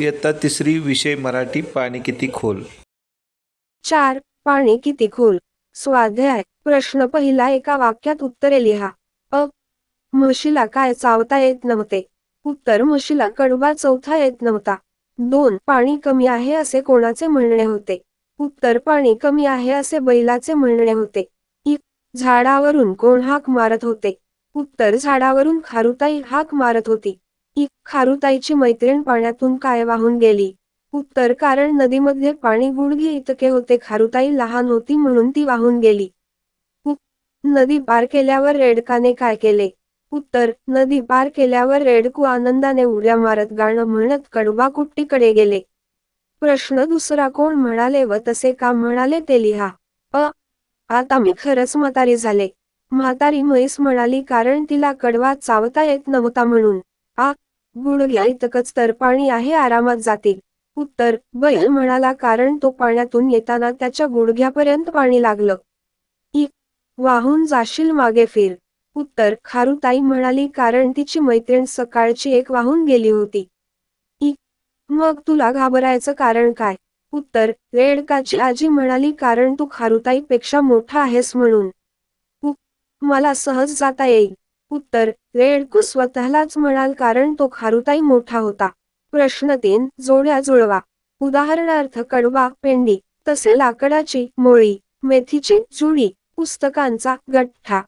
इयत्ता तिसरी विषय मराठी पाणी किती खोल? चार पाणी किती खोल? स्वाध्याय प्रश्न पहिला एका वाक्यात उत्तरे लिहा. अ म्हशीला काय चावता येत नव्हते? उत्तर म्हशीला कडबा चौथा येत नव्हता. दोन पाणी कमी आहे असे कोणाचे म्हणणे होते? उत्तर पाणी कमी आहे असे बैलाचे म्हणणे होते. इ झाडावरून कोण हाक मारत होते? उत्तर झाडावरून खारुताई हाक मारत होती. इ खारुताईची मैत्रीण पाण्यातून काय वाहून गेली? उत्तर कारण नदीमध्ये पाणी गुडघे इतके होते खारुताई लहान होती म्हणून ती वाहून गेली. नदी पार केल्यावर रेडकाने काय केले? उत्तर नदी पार केल्यावर रेडकू आनंदाने उड्या मारत गाणं म्हणत कडबा कुट्टीकडे गेले. प्रश्न दुसरा कोण म्हणाले व तसे का म्हणाले ते लिहा. अ आता मी खरंच म्हातारी झाले. म्हातारी म्हैस म्हणाली कारण तिला कडवा चावता येत नव्हता म्हणून. आ गुडघ्या इतकच तर पाणी आहे आरामात जातील उत्तर बैल म्हणाला कारण तो पाण्यातून येताना त्याच्या गुडघ्यापर्यंत पाणी लागलं. इ वाहून जाशील मागे फिर. उत्तर खारुताई म्हणाली कारण तिची मैत्रीण सकाळची एक वाहून गेली होती. इ मग तुला घाबरायचं कारण काय? उत्तर रेडकाची आजी म्हणाली कारण तू खारुताईपेक्षा मोठा आहेस म्हणून. मला सहज जाता येईल. उत्तर रेडकू स्वतःलाच म्हणाल कारण तो खारुताई मोठा होता. प्रश्न तीन जोड्या जुळवा. उदाहरणार्थ कडवा पेंडी तसे लाकडाची मोळी मेथीची जुडी पुस्तकांचा गठ्ठा.